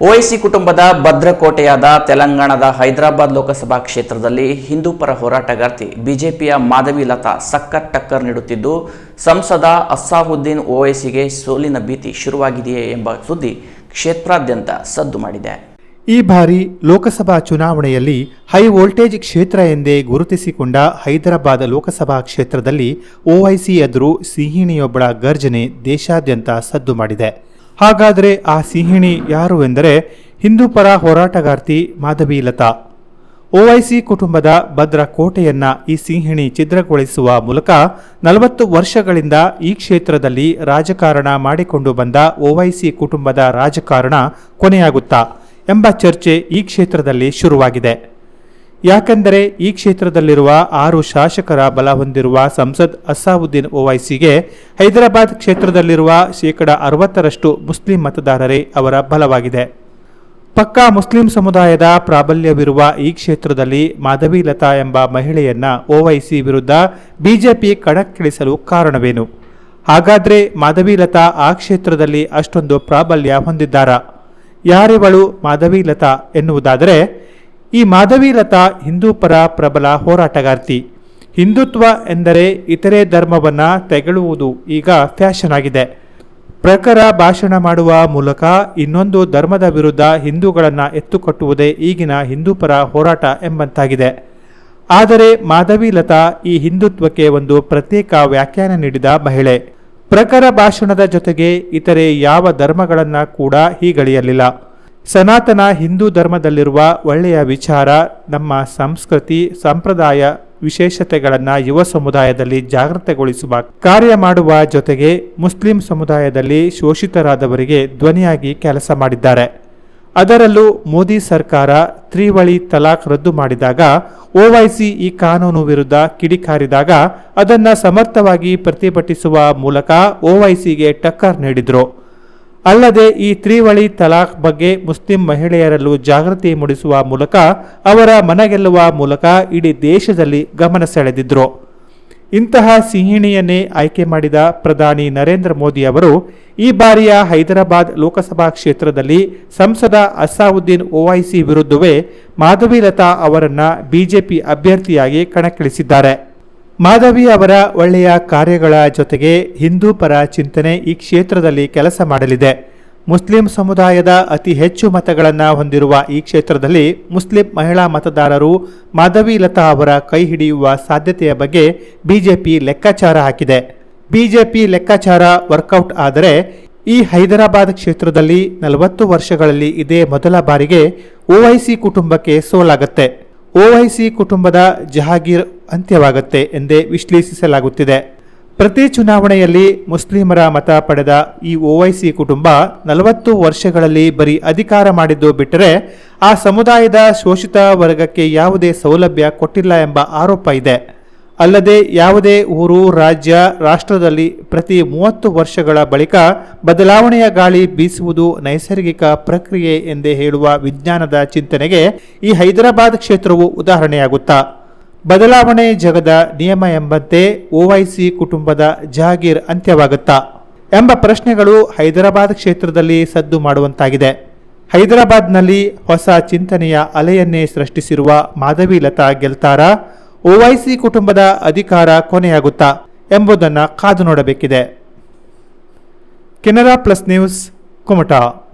ಓವೈಸಿ ಕುಟುಂಬದ ಭದ್ರಕೋಟೆಯಾದ ತೆಲಂಗಾಣದ ಹೈದರಾಬಾದ್ ಲೋಕಸಭಾ ಕ್ಷೇತ್ರದಲ್ಲಿ ಹಿಂದೂ ಪರ ಹೋರಾಟಗಾರ್ತಿ ಬಿಜೆಪಿಯ ಮಾಧವಿ ಲತಾ ಸಕ್ಕರ್ ಟಕ್ಕರ್ ನೀಡುತ್ತಿದ್ದು, ಸಂಸದ ಅಸ್ಸಾಹುದ್ದೀನ್ ಓವೈಸಿಗೆ ಸೋಲಿನ ಭೀತಿ ಶುರುವಾಗಿದೆಯೇ ಎಂಬ ಸುದ್ದಿ ಕ್ಷೇತ್ರಾದ್ಯಂತ ಸದ್ದು ಮಾಡಿದೆ. ಈ ಬಾರಿ ಲೋಕಸಭಾ ಚುನಾವಣೆಯಲ್ಲಿ ಹೈ ವೋಲ್ಟೇಜ್ ಕ್ಷೇತ್ರ ಎಂದೇ ಗುರುತಿಸಿಕೊಂಡ ಹೈದರಾಬಾದ್ ಲೋಕಸಭಾ ಕ್ಷೇತ್ರದಲ್ಲಿ ಓವೈಸಿ ಎದುರು ಸಿಹಿಣಿಯೊಬ್ಬಳ ಗರ್ಜನೆ ದೇಶಾದ್ಯಂತ ಸದ್ದು ಮಾಡಿದೆ. ಹಾಗಾದರೆ ಆ ಸಿಂಹಿಣಿ ಯಾರು ಎಂದರೆ ಹಿಂದೂ ಪರ ಹೋರಾಟಗಾರ್ತಿ ಮಾಧವಿ ಲತಾ. ಓವೈಸಿ ಕುಟುಂಬದ ಭದ್ರ ಕೋಟೆಯನ್ನ ಈ ಸಿಂಹಿಣಿ ಛಿದ್ರಗೊಳಿಸುವ ಮೂಲಕ ನಲವತ್ತು ವರ್ಷಗಳಿಂದ ಈ ಕ್ಷೇತ್ರದಲ್ಲಿ ರಾಜಕಾರಣ ಮಾಡಿಕೊಂಡು ಬಂದ ಓವೈಸಿ ಕುಟುಂಬದ ರಾಜಕಾರಣ ಕೊನೆಯಾಗುತ್ತಾ ಎಂಬ ಚರ್ಚೆ ಈ ಕ್ಷೇತ್ರದಲ್ಲಿ ಶುರುವಾಗಿದೆ. ಯಾಕೆಂದರೆ ಈ ಕ್ಷೇತ್ರದಲ್ಲಿರುವ ಆರು ಶಾಸಕರ ಬಲ ಹೊಂದಿರುವ ಸಂಸದ್ ಅಸಾವುದ್ದೀನ್ ಓವೈಸಿಗೆ ಹೈದರಾಬಾದ್ ಕ್ಷೇತ್ರದಲ್ಲಿರುವ ಶೇಕಡ ಅರವತ್ತರಷ್ಟು ಮುಸ್ಲಿಂ ಮತದಾರರೇ ಅವರ ಬಲವಾಗಿದೆ. ಪಕ್ಕಾ ಮುಸ್ಲಿಂ ಸಮುದಾಯದ ಪ್ರಾಬಲ್ಯವಿರುವ ಈ ಕ್ಷೇತ್ರದಲ್ಲಿ ಮಾಧವಿ ಲತಾ ಎಂಬ ಮಹಿಳೆಯನ್ನ ಓವೈಸಿ ವಿರುದ್ಧ ಬಿಜೆಪಿ ಕಣಕ್ಕಿಳಿಸಲು ಕಾರಣವೇನು? ಹಾಗಾದ್ರೆ ಮಾಧವಿ ಲತಾ ಆ ಕ್ಷೇತ್ರದಲ್ಲಿ ಅಷ್ಟೊಂದು ಪ್ರಾಬಲ್ಯ ಹೊಂದಿದ್ದಾರಾ? ಯಾರಿವಳು ಮಾಧವಿ ಲತಾ ಎನ್ನುವುದಾದರೆ ಈ ಮಾಧವಿ ಲತಾ ಹಿಂದೂ ಪರ ಪ್ರಬಲ ಹೋರಾಟಗಾರ್ತಿ. ಹಿಂದುತ್ವ ಎಂದರೆ ಇತರೆ ಧರ್ಮವನ್ನು ತೆಗಳುವುದು ಈಗ ಫ್ಯಾಷನ್ ಆಗಿದೆ. ಪ್ರಖರ ಭಾಷಣ ಮಾಡುವ ಮೂಲಕ ಇನ್ನೊಂದು ಧರ್ಮದ ವಿರುದ್ಧ ಹಿಂದೂಗಳನ್ನು ಎತ್ತುಕಟ್ಟುವುದೇ ಈಗಿನ ಹಿಂದೂ ಪರ ಹೋರಾಟ ಎಂಬಂತಾಗಿದೆ. ಆದರೆ ಮಾಧವಿ ಲತಾ ಈ ಹಿಂದುತ್ವಕ್ಕೆ ಒಂದು ಪ್ರತ್ಯೇಕ ವ್ಯಾಖ್ಯಾನ ನೀಡಿದ ಮಹಿಳೆ. ಪ್ರಖರ ಭಾಷಣದ ಜೊತೆಗೆ ಇತರೆ ಯಾವ ಧರ್ಮಗಳನ್ನು ಕೂಡ ಹೀಗಳಿಯಲಿಲ್ಲ. ಸನಾತನ ಹಿಂದೂ ಧರ್ಮದಲ್ಲಿರುವ ಒಳ್ಳೆಯ ವಿಚಾರ, ನಮ್ಮ ಸಂಸ್ಕೃತಿ, ಸಂಪ್ರದಾಯ, ವಿಶೇಷತೆಗಳನ್ನು ಯುವ ಸಮುದಾಯದಲ್ಲಿ ಜಾಗೃತಗೊಳಿಸುವ ಕಾರ್ಯ ಮಾಡುವ ಜೊತೆಗೆ ಮುಸ್ಲಿಂ ಸಮುದಾಯದಲ್ಲಿ ಶೋಷಿತರಾದವರಿಗೆ ಧ್ವನಿಯಾಗಿ ಕೆಲಸ ಮಾಡಿದ್ದಾರೆ. ಅದರಲ್ಲೂ ಮೋದಿ ಸರ್ಕಾರ ತ್ರಿವಳಿ ತಲಾಖ್ ರದ್ದು ಮಾಡಿದಾಗ ಓವೈಸಿ ಈ ಕಾನೂನು ವಿರುದ್ಧ ಕಿಡಿಕಾರಿದಾಗ ಅದನ್ನು ಸಮರ್ಥವಾಗಿ ಪ್ರತಿಭಟಿಸುವ ಮೂಲಕ ಓವೈಸಿಗೆ ಟಕ್ಕರ್ ನೀಡಿದ್ರು. ಅಲ್ಲದೆ ಈ ತ್ರಿವಳಿ ತಲಾಖ್ ಬಗ್ಗೆ ಮುಸ್ಲಿಂ ಮಹಿಳೆಯರಲ್ಲೂ ಜಾಗೃತಿ ಮೂಡಿಸುವ ಮೂಲಕ ಅವರ ಮನಗೆಲ್ಲುವ ಮೂಲಕ ಇಡೀ ದೇಶದಲ್ಲಿ ಗಮನ ಸೆಳೆದಿದ್ರು. ಇಂತಹ ಸಿಂಹಿಣಿಯನ್ನೇ ಆಯ್ಕೆ ಮಾಡಿದ ಪ್ರಧಾನಿ ನರೇಂದ್ರ ಮೋದಿ ಅವರು ಈ ಬಾರಿಯ ಹೈದರಾಬಾದ್ ಲೋಕಸಭಾ ಕ್ಷೇತ್ರದಲ್ಲಿ ಸಂಸದ ಅಸಾವುದ್ದೀನ್ ಓವೈಸಿ ವಿರುದ್ಧವೇ ಮಾಧವಿ ಲತಾ ಅವರನ್ನು ಬಿಜೆಪಿ ಅಭ್ಯರ್ಥಿಯಾಗಿ ಕಣಕ್ಕಿಳಿಸಿದ್ದಾರೆ. ಮಾಧವಿ ಅವರ ಒಳ್ಳೆಯ ಕಾರ್ಯಗಳ ಜೊತೆಗೆ ಹಿಂದೂ ಪರ ಚಿಂತನೆ ಈ ಕ್ಷೇತ್ರದಲ್ಲಿ ಕೆಲಸ ಮಾಡಲಿದೆ. ಮುಸ್ಲಿಂ ಸಮುದಾಯದ ಅತಿ ಹೆಚ್ಚು ಮತಗಳನ್ನು ಹೊಂದಿರುವ ಈ ಕ್ಷೇತ್ರದಲ್ಲಿ ಮುಸ್ಲಿಂ ಮಹಿಳಾ ಮತದಾರರು ಮಾಧವಿ ಲತಾ ಅವರ ಕೈ ಹಿಡಿಯುವ ಸಾಧ್ಯತೆಯ ಬಗ್ಗೆ ಬಿಜೆಪಿ ಲೆಕ್ಕಾಚಾರ ಹಾಕಿದೆ. ಬಿಜೆಪಿ ಲೆಕ್ಕಾಚಾರ ವರ್ಕೌಟ್ ಆದರೆ ಈ ಹೈದರಾಬಾದ್ ಕ್ಷೇತ್ರದಲ್ಲಿ ನಲವತ್ತು ವರ್ಷಗಳಲ್ಲಿ ಇದೇ ಮೊದಲ ಬಾರಿಗೆ ಓವೈಸಿ ಕುಟುಂಬಕ್ಕೆ ಸೋಲಾಗತ್ತೆ. ಓವೈಸಿ ಕುಟುಂಬದ ಜಹಾಗೀರ್ ಅಂತ್ಯವಾಗುತ್ತೆ ಎಂದೇ ವಿಶ್ಲೇಷಿಸಲಾಗುತ್ತಿದೆ. ಪ್ರತಿ ಚುನಾವಣೆಯಲ್ಲಿ ಮುಸ್ಲಿಮರ ಮತ ಪಡೆದ ಈ ಓವೈಸಿ ಕುಟುಂಬ ನಲವತ್ತು ವರ್ಷಗಳಲ್ಲಿ ಬರೀ ಅಧಿಕಾರ ಮಾಡಿದ್ದು ಬಿಟ್ಟರೆ ಆ ಸಮುದಾಯದ ಶೋಷಿತ ವರ್ಗಕ್ಕೆ ಯಾವುದೇ ಸೌಲಭ್ಯ ಕೊಟ್ಟಿಲ್ಲ ಎಂಬ ಆರೋಪ ಇದೆ. ಅಲ್ಲದೆ ಯಾವುದೇ ಊರು, ರಾಜ್ಯ, ರಾಷ್ಟ್ರದಲ್ಲಿ ಪ್ರತಿ ಮೂವತ್ತು ವರ್ಷಗಳ ಬಳಿಕ ಬದಲಾವಣೆಯ ಗಾಳಿ ಬೀಸುವುದು ನೈಸರ್ಗಿಕ ಪ್ರಕ್ರಿಯೆ ಎಂದೇ ಹೇಳುವ ವಿಜ್ಞಾನದ ಚಿಂತನೆಗೆ ಈ ಹೈದರಾಬಾದ್ ಕ್ಷೇತ್ರವು ಉದಾಹರಣೆಯಾಗುತ್ತಾ. ಬದಲಾವಣೆ ಜಗದ ನಿಯಮ ಎಂಬಂತೆ ಓವೈಸಿ ಕುಟುಂಬದ ಜಹಾಗೀರ್ ಅಂತ್ಯವಾಗುತ್ತಾ. ಎಂಬ ಪ್ರಶ್ನೆಗಳು ಹೈದರಾಬಾದ್ ಕ್ಷೇತ್ರದಲ್ಲಿ ಸದ್ದು ಮಾಡುವಂತಾಗಿದೆ. ಹೈದರಾಬಾದ್ನಲ್ಲಿ ಹೊಸ ಚಿಂತನೆಯ ಅಲೆಯನ್ನೇ ಸೃಷ್ಟಿಸಿರುವ ಮಾಧವಿ ಲತಾ ಗೆಲ್ತಾರಾ ಓವೈಸಿ ಕುಟುಂಬದ ಅಧಿಕಾರ ಕೊನೆಯಾಗುತ್ತಾ ಎಂಬುದನ್ನು ಕಾದು ನೋಡಬೇಕಿದೆ. Canara plus news Kumta.